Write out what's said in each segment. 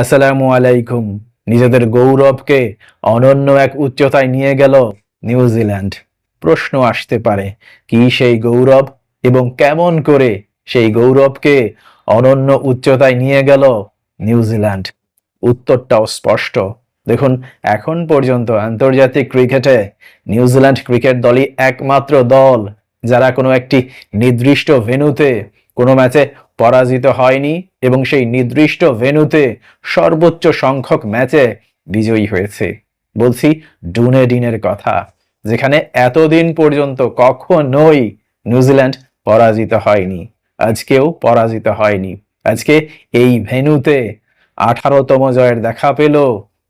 আসসালামু আলাইকুম। নিজেদের গৌরবকে অনন্য এক উচ্চতায় নিয়ে গেল নিউজিল্যান্ড। প্রশ্ন আসতে পারে, কি সেই গৌরব এবং কেমন করে সেই গৌরবকে অনন্য উচ্চতায় নিয়ে গেল নিউজিল্যান্ড? উত্তরটাও স্পষ্ট। দেখুন, এখন পর্যন্ত আন্তর্জাতিক ক্রিকেটে নিউজিল্যান্ড ক্রিকেট দলই একমাত্র দল যারা কোনো একটি নির্দিষ্ট ভেন্যুতে কোনো ম্যাচে পরাজিত হয়নি এবং সেই নির্দিষ্ট ভেন্যুতে সর্বোচ্চ সংখ্যক ম্যাচে বিজয়ী হয়েছে। বলছি ডুনেডিনের কথা, যেখানে এতদিন পর্যন্ত কখনোই নিউজিল্যান্ড পরাজিত হয়নি, আজকেও পরাজিত হয়নি। আজকে এই ভেন্যুতে আঠারোতম জয়ের দেখা পেল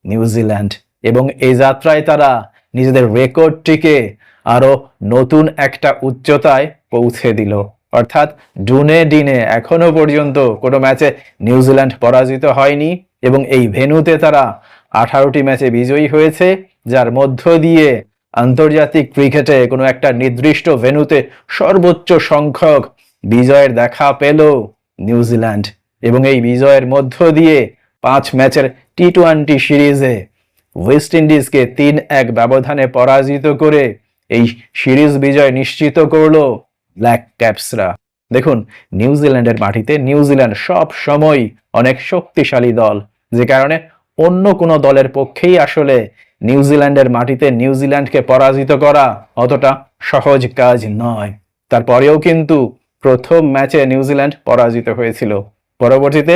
নিউজিল্যান্ড এবং এই যাত্রায় তারা নিজেদের রেকর্ডটিকে আরও নতুন একটা উচ্চতায় পৌঁছে দিল। অর্থাৎ ডুনে ডিনে এখনও পর্যন্ত কোনো ম্যাচে নিউজিল্যান্ড পরাজিত হয়নি এবং এই ভেন্যুতে তারা আঠারোটি ম্যাচে বিজয়ী হয়েছে, যার মধ্য দিয়ে আন্তর্জাতিক ক্রিকেটে কোনো একটা নির্দিষ্ট ভেন্যুতে সর্বোচ্চ সংখ্যক বিজয়ের দেখা পেল নিউজিল্যান্ড এবং এই বিজয়ের মধ্য দিয়ে পাঁচ ম্যাচের টি টোয়েন্টি সিরিজে ওয়েস্ট ইন্ডিজকে তিন এক ব্যবধানে পরাজিত করে এই সিরিজ বিজয় নিশ্চিত করল। ব্ল্যাক ক্যাপসরা দেখুন নিউজিল্যান্ডের মাটিতে নিউজিল্যান্ড সব সময় অনেক শক্তিশালী দল, যে কারণে অন্য কোনো দলের পক্ষেই আসলে নিউজিল্যান্ডের মাটিতে নিউজিল্যান্ডকে পরাজিত করা অতটা সহজ কাজ নয়। তারপরেও কিন্তু প্রথম ম্যাচে নিউজিল্যান্ড পরাজিত হয়েছিল। পরবর্তীতে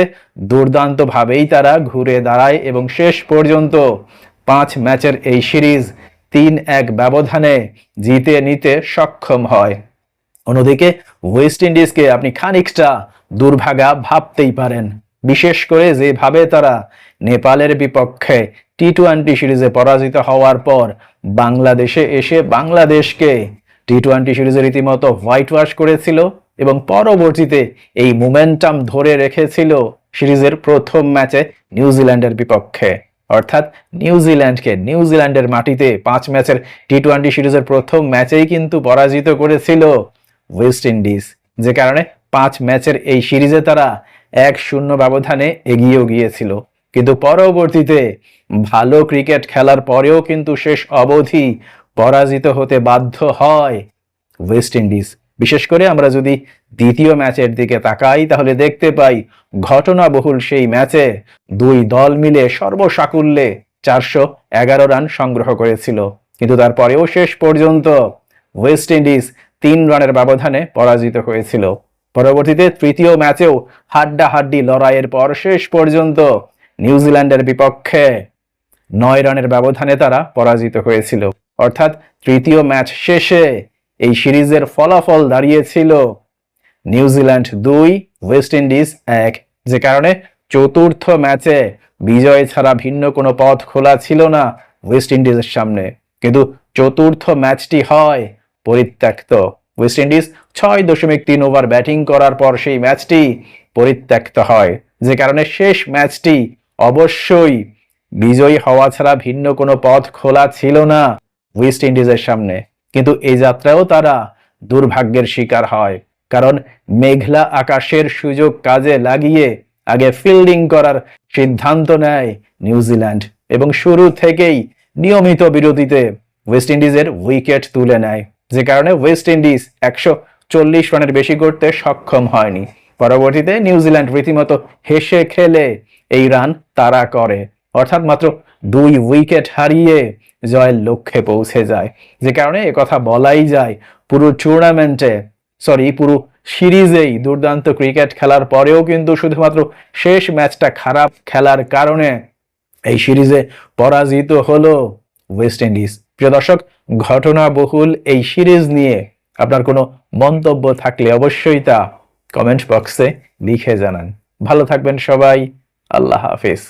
দুর্দান্তভাবেই তারা ঘুরে দাঁড়ায় এবং শেষ পর্যন্ত পাঁচ ম্যাচের এই সিরিজ তিন এক ব্যবধানে জিতে নিতে সক্ষম হয়। অন্যদিকে ওয়েস্ট ইন্ডিজকে আপনি খানিকটা দুর্ভাগা ভাবতেই পারেন। বিশেষ করে যেভাবে তারা নেপালের বিপক্ষে টি টোয়েন্টি সিরিজে পরাজিত হওয়ার পর বাংলাদেশে এসে বাংলাদেশকে টি টোয়েন্টি সিরিজে রীতিমতো হোয়াইট ওয়াশ করেছিল এবং পরবর্তীতে এই মোমেন্টাম ধরে রেখেছিল সিরিজের প্রথম ম্যাচে নিউজিল্যান্ডের বিপক্ষে। অর্থাৎ নিউজিল্যান্ডকে নিউজিল্যান্ডের মাটিতে পাঁচ ম্যাচের টি টোয়েন্টি সিরিজের প্রথম ম্যাচেই কিন্তু পরাজিত করেছিল ওয়েস্ট ইন্ডিজ যে কারণে পাঁচ ম্যাচের এই সিরিজে তারা এক শূন্য ব্যবধানে এগিয়েও গিয়েছিল। কিন্তু পরবর্তীতে ভালো ক্রিকেট খেলার পরেও কিন্তু শেষ অবধি পরাজিত হতে বাধ্য হয় ওয়েস্ট ইন্ডিজ বিশেষ করে আমরা যদি দ্বিতীয় ম্যাচের দিকে তাকাই, তাহলে দেখতে পাই ঘটনাবহুল সেই ম্যাচে দুই দল মিলে সর্বসাকুল্যে চারশো এগারো রান সংগ্রহ করেছিল। কিন্তু তারপরেও শেষ পর্যন্ত ওয়েস্ট ইন্ডিজ তিন রানের ব্যবধানে পরাজিত হয়েছিল। পরবর্তীতে তৃতীয় ম্যাচেও হাড্ডাহাড্ডি লড়াইয়ের পর শেষ পর্যন্ত নিউজিল্যান্ডের বিপক্ষে নয় রানের ব্যবধানে তারা পরাজিত হয়েছিল। অর্থাৎ তৃতীয় ম্যাচ শেষে এই সিরিজের ফলাফল দাঁড়িয়েছিল নিউজিল্যান্ড দুই, ওয়েস্ট ইন্ডিজ এক, যে কারণে চতুর্থ ম্যাচে বিজয় ছাড়া ভিন্ন কোনো পথ খোলা ছিল না ওয়েস্ট ইন্ডিজের সামনে। কিন্তু চতুর্থ ম্যাচটি হয় পরিত্যক্ত। ওয়েস্ট ইন্ডিজ ছয় দশমিক তিন ওভার ব্যাটিং করার পর সেই ম্যাচটি পরিত্যক্ত হয়, যে কারণে শেষ ম্যাচটি অবশ্যই বিজয়ী হওয়া ছাড়া ভিন্ন কোনো পথ খোলা ছিল না ওয়েস্ট ইন্ডিজের সামনে। কিন্তু এই যাত্রাও তারা দুর্ভাগ্যের শিকার হয়, কারণ মেঘলা আকাশের সুযোগ কাজে লাগিয়ে আগে ফিল্ডিং করার সিদ্ধান্ত নেয় নিউজিল্যান্ড এবং শুরু থেকেই নিয়মিত বিরতিতে ওয়েস্ট ইন্ডিজের উইকেট তুলে নেয়। যে কারণে ওয়েস্ট ইন্ডিজ একশো চল্লিশ রানের বেশি করতে সক্ষম হয়নি। পরবর্তীতে নিউজিল্যান্ড রীতিমতো হেসে খেলে এই রান তারা করে। অর্থাৎ মাত্র দুই উইকেট হারিয়ে জয়ের লক্ষ্যে পৌঁছে যায়। যে কারণে কথা বলাই যায় পুরো টুর্নামেন্টে সরি পুরো সিরিজেই দুর্দান্ত ক্রিকেট খেলার পরেও কিন্তু শুধুমাত্র শেষ ম্যাচটা খারাপ খেলার কারণে এই সিরিজে পরাজিত হলো ওয়েস্ট ইন্ডিজ প্রিয় দর্শক, ঘটনাবহুল এই সিরিজ নিয়ে আপনার কোনো মন্তব্য থাকলে অবশ্যই তা কমেন্ট বক্সে লিখে জানান। ভালো থাকবেন সবাই, আল্লাহ হাফিজ।